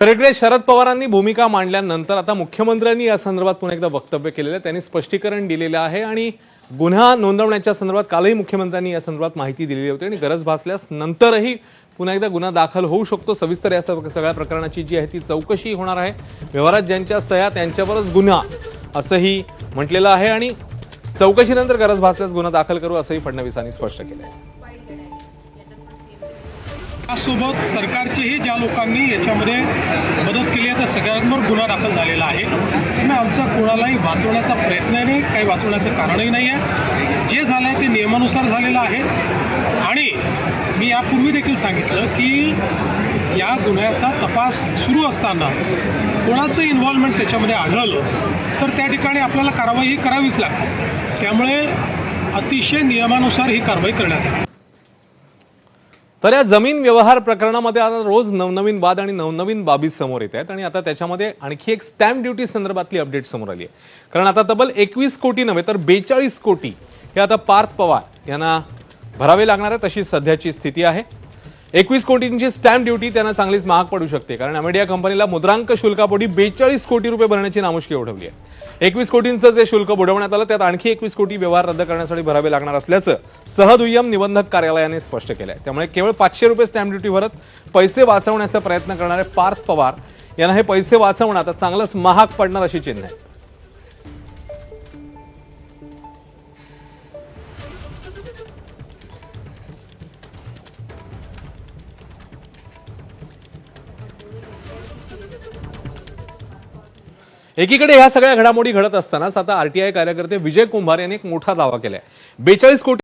तर इकडे शरद पवारांनी भूमिका मांडल्यानंतर आता मुख्यमंत्र्यांनी या संदर्भात पुन्हा एकदा वक्तव्य केलेलं आहे. त्यांनी स्पष्टीकरण दिलेलं आहे आणि गुन्हा नोंदवण्याच्या संदर्भात कालही मुख्यमंत्र्यांनी या संदर्भात माहिती दिलेली होती आणि गरज भासल्यास नंतरही पुन्हा एकदा गुन्हा दाखल होऊ शकतो. सविस्तर या सगळ्या प्रकरणाची जी आहे ती चौकशी होणार आहे. व्यवहारात ज्यांच्या सह्या त्यांच्यावरच गुन्हा असंही म्हटलेलं आहे आणि चौकशीनंतर गरज भासल्यास गुन्हा दाखल करू असंही फडणवीसांनी स्पष्ट केलं आहे. त्यासोबत लोकांनी याच्यामध्ये मदत केली आहे. तर सगळ्यांवर गुन्हा दाखल झालेला आहे. त्यामुळे आमचा कोणालाही वाचवण्याचा प्रयत्न नाही काही वाचवण्याचं कारणही नाही आहे. जे झालं आहे ते नियमानुसार झालेलं आहे. आणि मी यापूर्वी देखील सांगितलं की या गुन्ह्याचा तपास सुरू असताना कोणाचं इन्व्हॉल्वमेंट त्याच्यामध्ये आढळलं तर त्या ठिकाणी आपल्याला कारवाई ही करावीच लागते. त्यामुळे अतिशय नियमानुसार ही कारवाई करण्यात आली तर या जमीन व्यवहार प्रकरणामध्ये आता रोज नवनवीन वाद आणि नवनवीन बाबी समोर येत आहेत आणि आता त्याच्यामध्ये आणखी एक स्टॅम्प ड्युटी संदर्भातली अपडेट समोर आली आहे. कारण आता तब्बल एकवीस कोटी नव्हे तर बेचाळीस कोटी हे आता पार्थ पवार यांना भरावे लागणार आहे तशी सध्याची स्थिती आहे. एकवीस कोटींची स्टॅम्प ड्युटी त्यांना चांगलीच महाग पडू शकते. कारण अमेडिया कंपनीला मुद्रांक शुल्कापोटी बेचाळीस कोटी रुपये भरण्याची नामुष्की उठवली आहे. एकवीस कोटींचं जे शुल्क बुडवण्यात आलं त्यात आणखी एकवीस कोटी व्यवहार रद्द करण्यासाठी भरावे लागणार असल्याचं सहदुय्यम निबंधक कार्यालयाने स्पष्ट केलं आहे त्यामुळे केवळ पाचशे रुपये स्टॅम्प ड्युटी भरत पैसे वाचवण्याचा प्रयत्न करणारे पार्थ पवार यांना हे पैसे वाचवणं आता चांगलंच महाग पडणार अशी चिन्ह आहे. एकीकडे ह्या सगळ्या घडामोडी घडत असतानाच आता आरटीआय कार्यकर्ते विजय कुंभार यांनी एक मोठा दावा केलाय. बेचाळीस कोटी